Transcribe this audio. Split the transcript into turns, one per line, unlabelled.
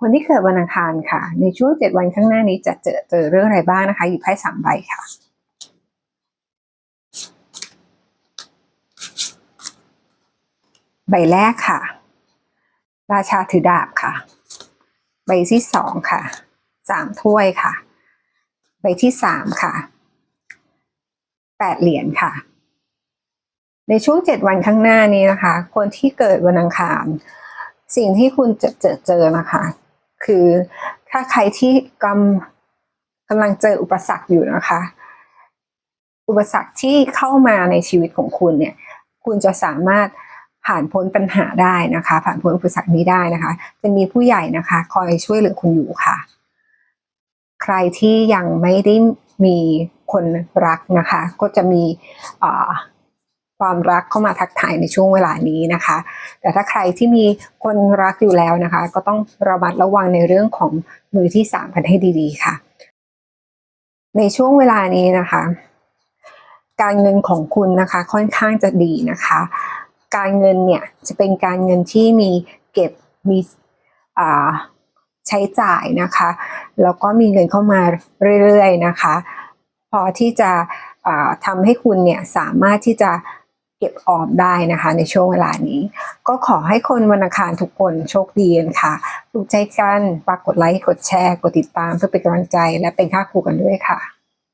คนที่เกิดวันอังคารค่ะ ในช่วงเจ็ดวันข้างหน้านี้จะเจอเจอเรื่องอะไรบ้างนะคะหยิบไพ่สามใบค่ะ ใบแรกค่ะ ราชาถือดาบค่ะ ใบที่สองค่ะสามถ้วยค่ะ ใบที่สามค่ะแปดเหรียญค่ะ ในช่วงเจ็ดวันข้างหน้านี้นะคะ คนที่เกิดวันอังคารสิ่งที่คุณจะเจอเจอนะคะ คือถ้าใครที่กำกำลังเจออุปสรรคอยู่นะคะ อุปสรรคที่เข้ามาในชีวิตของคุณเนี่ย คุณจะสามารถผ่านพ้นปัญหาได้นะคะ ผ่านพ้นอุปสรรคนี้ได้นะคะ จะมีผู้ใหญ่นะคะ คอยช่วยเหลือคุณอยู่ค่ะ ใครที่ยังไม่ได้มีคนรักนะคะ ก็จะมีอ่อ ความรักเข้ามาทักทายในช่วงเวลานี้นะคะ แต่ถ้าใครที่มีคนรักอยู่แล้วนะคะ ก็ต้องระมัดระวังในเรื่องของมือที่สามกันให้ดีๆค่ะ ในช่วงเวลานี้นะคะ การเงินของคุณนะคะค่อนข้างจะดีนะคะ การเงินเนี่ยจะเป็นการเงินที่มีเก็บมีใช้จ่ายนะคะแล้วก็มีเงินเข้ามาเรื่อยๆนะคะ พอที่จะทำให้คุณเนี่ยสามารถที่จะ เก็บออมได้นะคะ ในช่วงเวลานี้ ก็ขอให้คนวันอังคารทุกคนโชคดีกันค่ะถูกใจกันฝากกดไลค์กดแชร์ กดติดตามเพื่อเป็นกำลังใจและเป็นค่าครูกันด้วยค่ะ